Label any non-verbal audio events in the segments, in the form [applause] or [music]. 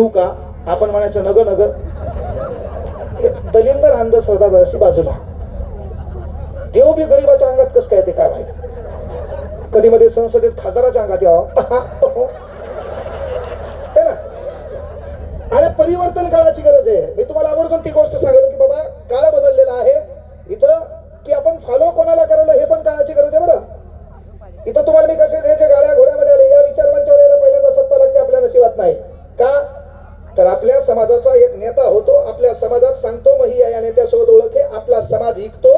तू का? आपण म्हणायचं नग नग. दलिंदर अंधश्रद्धा जराशी बाजूला देव बी गरीबाच्या अंगात कसं काय ते काय माहिती? कधी मध्ये संसदेत खासदाराच्या अंगात यावं. [laughs] अरे परिवर्तन काळाची गरज आहे. मी तुम्हाला आवर्जून ती गोष्ट सांगितलं की बाबा काळ बदललेला आहे. इथं की आपण फॉलो कोणाला करा हे पण काळाची गरज आहे बरं इथं तुम्हाला मी कसे हे जे गाड्या घोड्यामध्ये आले या विचारमंचावर यायला पहिल्यांदा सत्ता लागते आपल्या नशिबात नाही का तर आपल्या समाजाचा एक नेता होतो आपल्या समाजात सांगतो मग याने या नेत्यासोबत ओळख आपला समाज ऐकतो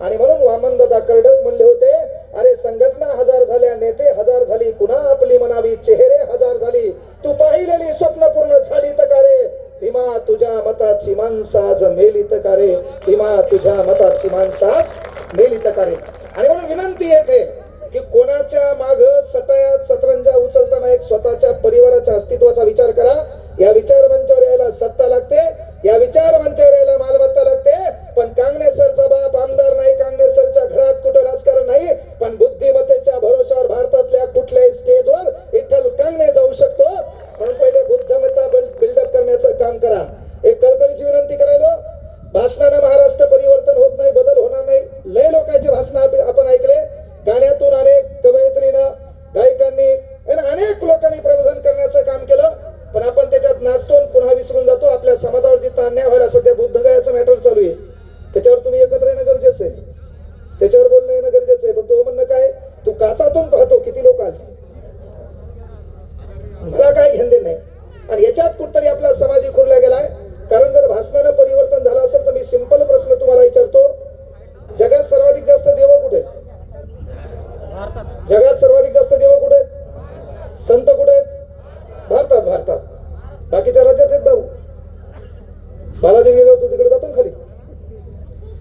आणि म्हणून वामन दादा कर्डक म्हणले होते अरे संघटना हजार झाल्या नेते हजार झाली कुणा आपली मनावी चेहरे हजार झाली. तू पाहिलेली स्वप्न पूर्ण झाली तर का रे? भीमा तुझ्या मताची माणसाज मेली तर का रे? भीमा तुझ्या मताची माणसाज मेली तर का रे? आणि म्हणून विनंती एक आहे की कोणाच्या माग सटयात सतरंजा उचलताना एक स्वतःच्या परिवाराच्या अस्तित्वाचा विचार करा. या विचार मंचावर यायला सत्ता लागते. या विचार मंचावर मालमत्ता लागते. पण कांगणेसरचा बाप आमदार नाही कांगणेसरच्या घरात कुठं राजकारण नाही पण बुद्धिमत्तेच्या भरोशावर भारतातल्या कुठल्याही स्टेजवर विठ्ठल कांगणे जाऊ शकतो. म्हणून पहिले बुद्धिमत्ता बिल्डअप करण्याचं काम करा. एक कळकळीची विनंती करायलो. भाषणानं महाराष्ट्र परिवर्तन होत नाही बदल होणार नाही. लय नाचतो आणि पुन्हा विसरून जातो. आपल्या समाजावर जिथं अन्याय व्हायला सध्या बुद्धगयाचं मॅटर चालू आहे. त्याच्यावर तुम्ही एकत्र येणं गरजेचं आहे. त्याच्यावर बोलणं येणं गरजेचं आहे. पण तो म्हणणं काय? तू काचातून पाहतो किती लोक आले मला काय घेणं नाही. आणि याच्यात कुठतरी आपला समाज खुरला गेलाय कारण जर भाषणानं परिवर्तन झालं असेल तर मी सिंपल प्रश्न तुम्हाला विचारतो जगात सर्वाधिक जास्त देव कुठे आहेत? जगात सर्वाधिक जास्त देव कुठे आहेत संत कुठे आहेत भारतात भारतात बाकीच्या राज्यात आहेत भाऊ बालाजी गेलो होतो तिकडे जातो ना खाली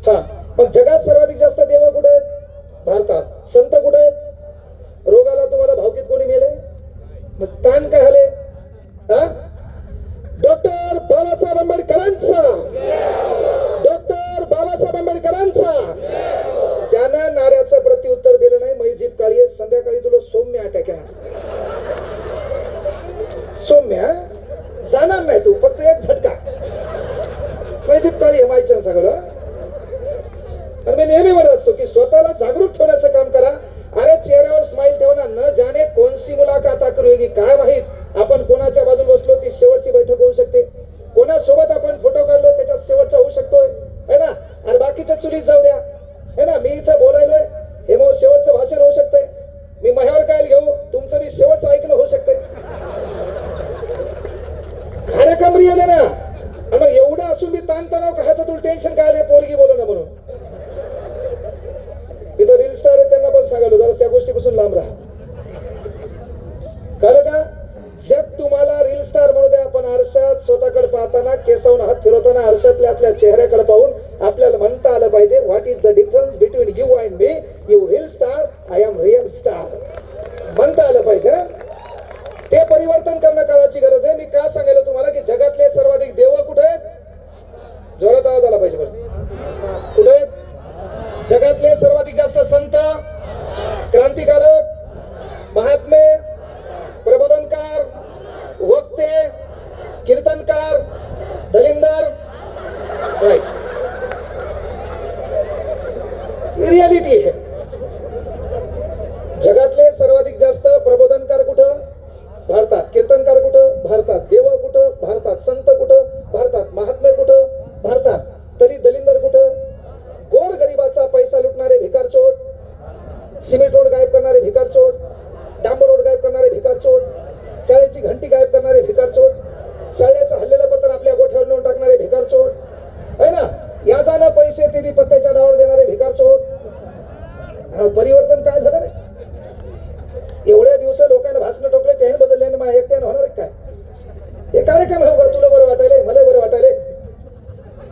हा मग जगात सर्वाधिक जास्त देव कुठे आहेत भारतात संत कुठे आहेत रोगाला तुम्हाला भावकीत कोणी मेले मग ताण काय आले हा डॉक्टर बाबासाहेब आंबेडकरांचा डॉक्टर बाबासाहेब आंबेडकरांचा ज्यानं नाऱ्याचं प्रत्युत्तर दिलं नाही मैजीब काळी आहे, संध्याकाळी तुला सौम्य अटॅक येणार. सौम्य जाणार नाही तू फक्त एक झटका. म्हणजे काळी माहिती सगळं. आणि मी नेहमी म्हणत असतो की स्वतःला जागरूक ठेवण्याचं काम करा. अरे चेहऱ्यावर स्माइल ठेवा न जाणे कोणसी मुलाखत आकरू काय माहीत? आपण कोणाच्या बाजूला बसलो ती शेवटची बैठक होऊ शकते. कोणासोबत आपण फोटो काढलो त्याच्यात शेवटचा होऊ शकतोय. है ना? अरे बाकीच्या चुलीत जाऊ द्या. है ना? मी इथं बोलायलोय हे मग शेवटचं भाषण होऊ शकतंय मी मह्यावर काय घेऊ तुमचं बी शेवटचं ऐकणं होऊ शकतंय कमरी आले ना. आणि मग एवढं असून मी ताणतणाव का तुला टेन्शन काय आले पोरगी बोल ना म्हणून. मी तर रील स्टार आहे त्यांना पण सांगायलो जरा त्या गोष्टीपासून लांब राहा. कळलं का? जग तुम्हाला रील स्टार म्हणू द्या आपण आरशात स्वतःकडे पाहताना केसावून हात फिरवताना आरशातल्या आपल्या चेहऱ्याकडे पाहून आपल्याला म्हणता आलं पाहिजे what is the difference between you and me you reel star I am real star म्हणता आलं पाहिजे ना ते परिवर्तन करणं काळाची गरज आहे. मी का सांगायला तुम्हाला की जगातले सर्वाधिक देव कुठे आहेत? जोरात आवाज आला पाहिजे कुठे आहेत? जगातले सर्वाधिक जास्त संत क्रांतिकारक महात्मे प्रबोधनकार वक्ते कीर्तनकार दलिंदर राईट रियालिटी आहे. सिमेंट रोड गायब करणारे भिकार चोट डांबर रोड गायब करणारे भिकार चोट शाळेची घंटी गायब करणारे भिकार चोट शाळेचं हल्लेलं पत्र आपल्या गोठ्यावर नेऊन टाकणारे भिकार चोट है ना? याचा पैसे ते बी पत्त्याच्या डावर देणारे भिकार चोट परिवर्तन काय झालं रे? एवढ्या दिवस लोकांना भाषण ठोकले त्याने बदलले आणि माझ्या एकट्यानं होणार काय? हे कार्यक्रम आहे बघा तुला बरं वाटत मला बरं वाटायला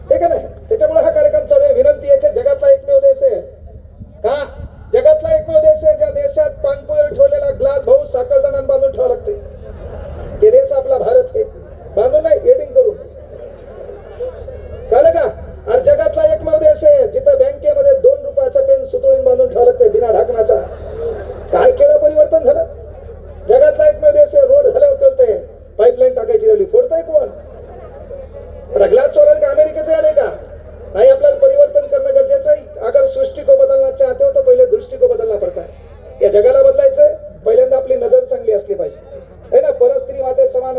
हे का नाही त्याच्यामुळे हा कार्यक्रम चालू आहे विनंती आहे की जगातला एकमेव देश आहे का जगातला एकमेव देश आहे ज्या देशात पानपोर ठेवलेला ग्लास भाऊ साखरदानान बांधून ठेवा लागते ते देश आपला भारत आहे बांधून नाही एडिंग करून कळलं का अरे जगातला एकमेव देश आहे जिथं बँकेमध्ये दोन रुपयाचा पेन सुतळून बांधून ठेवा लागतंय बिना ढाकणाचा काय केलं परिवर्तन झालं जगातला एकमेव देश आहे रोड झाल्यावर कळतंय पाईपलाईन टाकायची राहिली फोडताय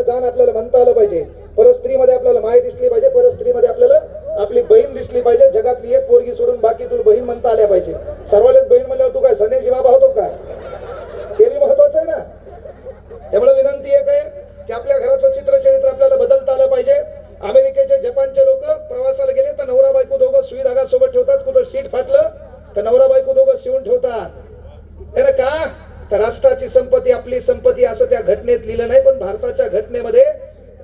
अभिमान आपल्याला म्हणता आलं पाहिजे परस्त्रीमध्ये आपल्याला माय दिसली पाहिजे परत स्त्रीमध्ये आपल्याला आपली बहीण दिसली पाहिजे. जगातली एक पोरगी सोडून बाकी तुला बहीण म्हणता आल्या पाहिजे. सर्वांनाच बहीण म्हणल्यावर तू काय संन्यासी बाबा होतो काय ते बी महत्वाचं आहे ना. त्यामुळे विनंती एक आहे की आपल्या घराचं चित्र चरित्र आपल्याला बदलता आलं पाहिजे. अमेरिकेचे जपानचे लोक प्रवासाला गेले तर नवरा बायको दोघं सुई धागा सोबत ठेवतात कुठं सीट फाटलं तर नवरा बायको दोघं शिवून ठेवतात. हे ना का? तर राष्ट्राची संपत्ती आपली संपत्ती असं त्या घटनेत लिहिलं नाही पण भारताच्या घटनेमध्ये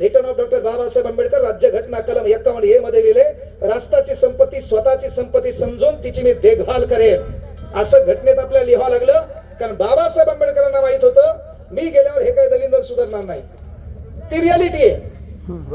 return of doctor Babasaheb Ambedkar राज्य घटना कलम एक्कावन्न ए मध्ये लिहिले राष्ट्राची संपत्ती स्वतःची संपत्ती समजून तिची मी देखभाल करेन. असं घटनेत आपल्याला लिहावं लागलं कारण बाबासाहेब आंबेडकरांना माहीत होतं मी गेल्यावर हे काही दलिंदर सुधारणार नाही. ती रियालिटी आहे.